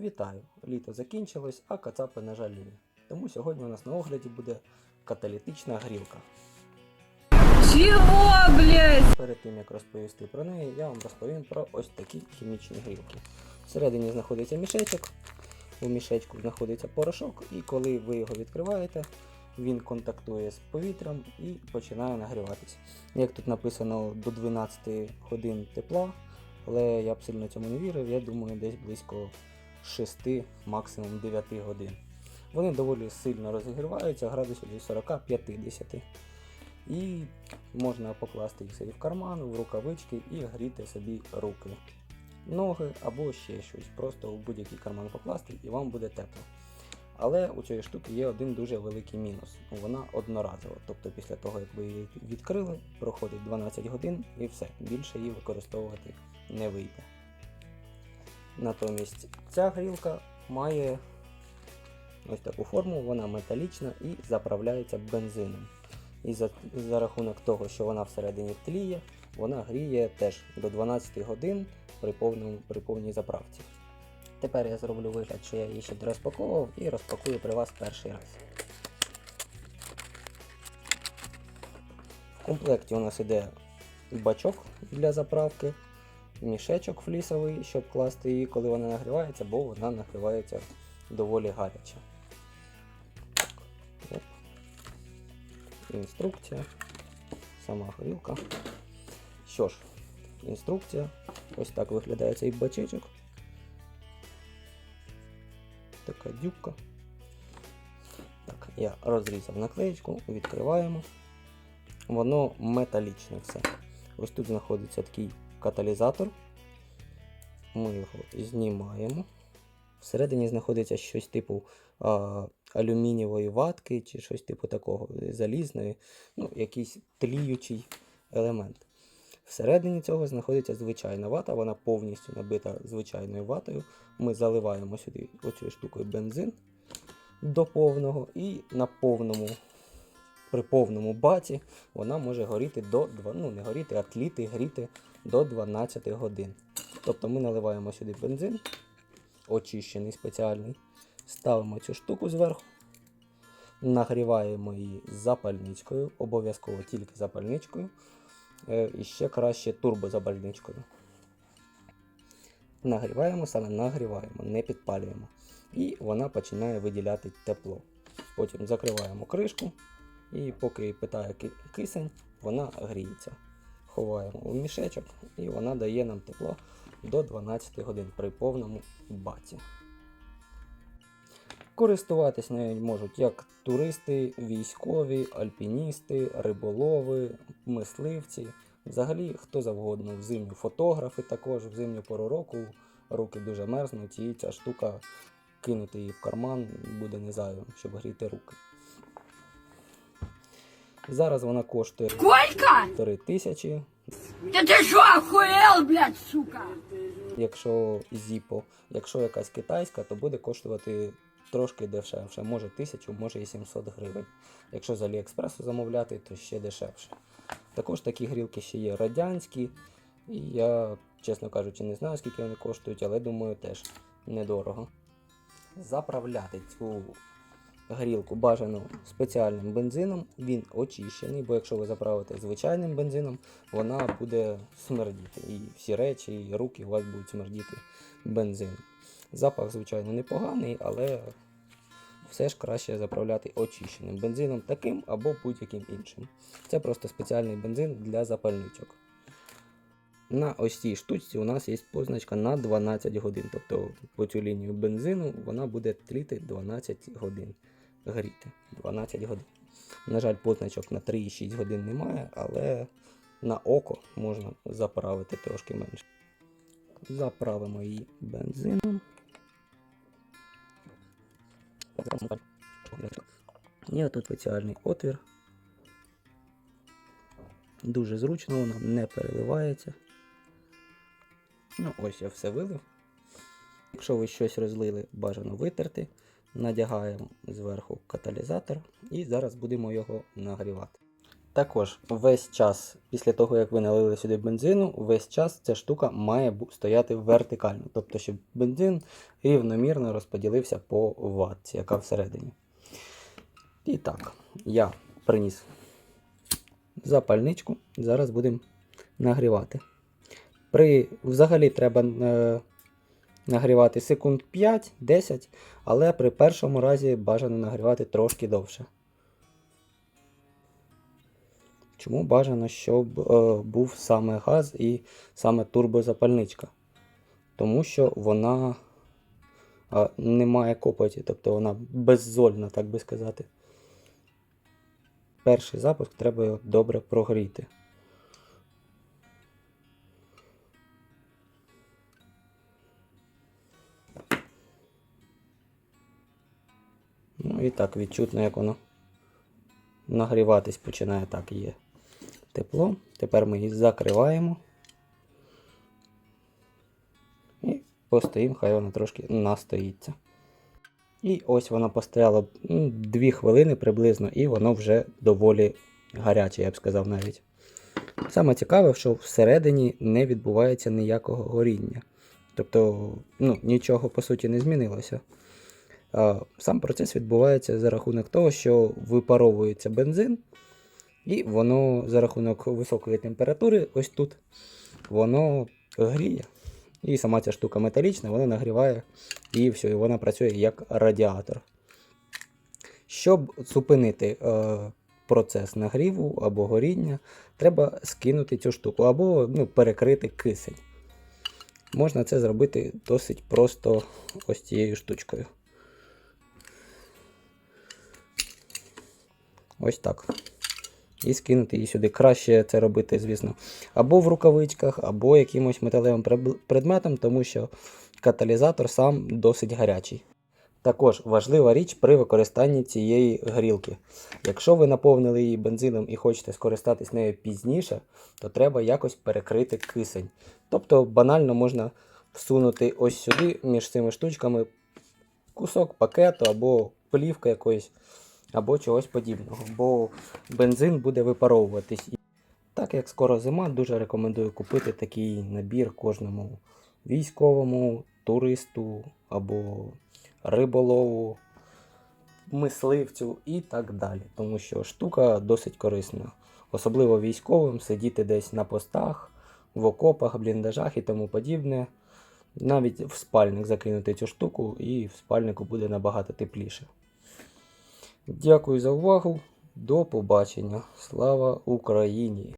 Вітаю! Літо закінчилось, а кацапи, на жаль, ні. Тому сьогодні у нас на огляді буде каталітична грілка. Чего, блядь? Перед тим як розповісти про неї, я вам розповім про ось такі хімічні грілки. Всередині знаходиться мішечок, у мішечку знаходиться порошок, і коли ви його відкриваєте, він контактує з повітрям і починає нагріватися. Як тут написано до 12 годин тепла, але я б сильно цьому не вірив, я думаю, десь близько 6, максимум 9 годин. Вони доволі сильно розігріваються, градусів до 40-50. І можна покласти їх собі в карман, в рукавички і гріти собі руки, ноги або ще щось. Просто у будь-який карман покласти і вам буде тепло. Але у цієї штуки є один дуже великий мінус. Вона одноразова. Тобто після того, як ви її відкрили, проходить 12 годин і все. Більше її використовувати не вийде. Натомість ця грілка має ось таку форму, вона металічна і заправляється бензином. І за, за рахунок того, що вона всередині тліє, вона гріє теж до 12 годин при, повному, при повній заправці. Тепер я зроблю вигляд, що я її ще розпаковував і розпакую при вас перший раз. В комплекті у нас іде бачок для заправки, мішечок флісовий, щоб класти її, коли вона нагрівається, бо вона нагрівається доволі гаряче. Інструкція, сама горілка. Що ж, інструкція. Ось так виглядає цей бачечок. Така дюбка. Так, я розрізав наклеєчку, відкриваємо. Воно металічне все. Ось тут знаходиться такий каталізатор. Ми його знімаємо. Всередині знаходиться щось типу а, алюмінієвої ватки чи щось типу такого залізної, ну, якийсь тліючий елемент. Всередині цього знаходиться звичайна вата, вона повністю набита звичайною ватою. Ми заливаємо сюди оцією штукою бензин до повного, і на повному, при повному баці вона може горіти до два- ну не горіти, а тліти, гріти до 12 годин. Тобто ми наливаємо сюди бензин, очищений спеціальний, ставимо цю штуку зверху, нагріваємо її запальничкою, обов'язково тільки запальничкою. Е, І ще краще турбозапальничкою. Нагріваємо, саме нагріваємо, не підпалюємо. І вона починає виділяти тепло. Потім закриваємо кришку, і поки питає кисень, вона гріється. Ховаємо у мішечок, і вона дає нам тепло до 12 годин при повному баці. Користуватись нею можуть як туристи, військові, альпіністи, риболови, мисливці. Взагалі, хто завгодно, в зимню фотографи також, в зимню пору року руки дуже мерзнуть, і ця штука кинути її в карман буде не зайвим, щоб гріти руки. Зараз вона коштує Сколько? 3 тисячі, Да ты что, охуел, блядь, сука? якщо зіпо, якщо якась китайська, то буде коштувати трошки дешевше, може 1000, може і 700 гривень. Якщо з Аліекспресу замовляти, то ще дешевше. Також такі грілки ще є радянські, і я, чесно кажучи, не знаю, скільки вони коштують, але думаю, теж недорого. Заправляти цю грілку бажано спеціальним бензином, він очищений, бо якщо ви заправите звичайним бензином, вона буде смердіти. І всі речі, і руки у вас будуть смердіти бензином. Запах, звичайно, непоганий, але все ж краще заправляти очищеним бензином, таким або будь-яким іншим. Це просто спеціальний бензин для запальничок. На ось цій штучці у нас є позначка на 12 годин. Тобто по цю лінію бензину вона буде тліти 12 годин. Гріти 12 годин. На жаль, позначок на 3,6 годин немає, але на око можна заправити трошки менше. Заправимо її бензином. І отут спеціальний отвір. Дуже зручно, воно не переливається. Ну, ось я все вилив. Якщо ви щось розлили, бажано витерти. Надягаємо зверху каталізатор і зараз будемо його нагрівати. Також весь час, після того, як ви налили сюди бензину, весь час ця штука має стояти вертикально. Тобто, щоб бензин рівномірно розподілився по ватці, яка всередині. І так, я приніс запальничку. Зараз будемо нагрівати. При, взагалі треба е, нагрівати секунд 5-10, але при першому разі бажано нагрівати трошки довше. Чому бажано, щоб е, був саме газ і саме турбозапальничка? Тому що вона е, не має копоті, тобто вона беззольна, так би сказати. Перший запуск треба його добре прогріти. І так відчутно, як воно нагріватись починає. Так, є тепло. Тепер ми її закриваємо. І постоїмо, хай вона трошки настоїться. І ось воно постояло 2 хвилини приблизно, і воно вже доволі гаряче, я б сказав навіть. Саме цікаве, що всередині не відбувається ніякого горіння. Тобто, ну, нічого по суті не змінилося. Сам процес відбувається за рахунок того, що випаровується бензин, і воно за рахунок високої температури, ось тут, воно гріє. І сама ця штука металічна, вона нагріває і все, і вона працює як радіатор. Щоб зупинити е, процес нагріву або горіння, треба скинути цю штуку або ну, перекрити кисень. Можна це зробити досить просто ось цією штучкою. Ось так. І скинути її сюди. Краще це робити, звісно, або в рукавичках, або якимось металевим предметом, тому що каталізатор сам досить гарячий. Також важлива річ при використанні цієї грілки. Якщо ви наповнили її бензином і хочете скористатись нею пізніше, то треба якось перекрити кисень. Тобто банально можна всунути ось сюди між цими штучками кусок пакету або плівка якоїсь, або чогось подібного, бо бензин буде випаровуватись. Так як скоро зима, дуже рекомендую купити такий набір кожному військовому, туристу або риболову, мисливцю і так далі. Тому що штука досить корисна. Особливо військовим сидіти десь на постах, в окопах, бліндажах і тому подібне. Навіть в спальник закинути цю штуку, і в спальнику буде набагато тепліше. Дякую за увагу. До побачення. Слава Україні!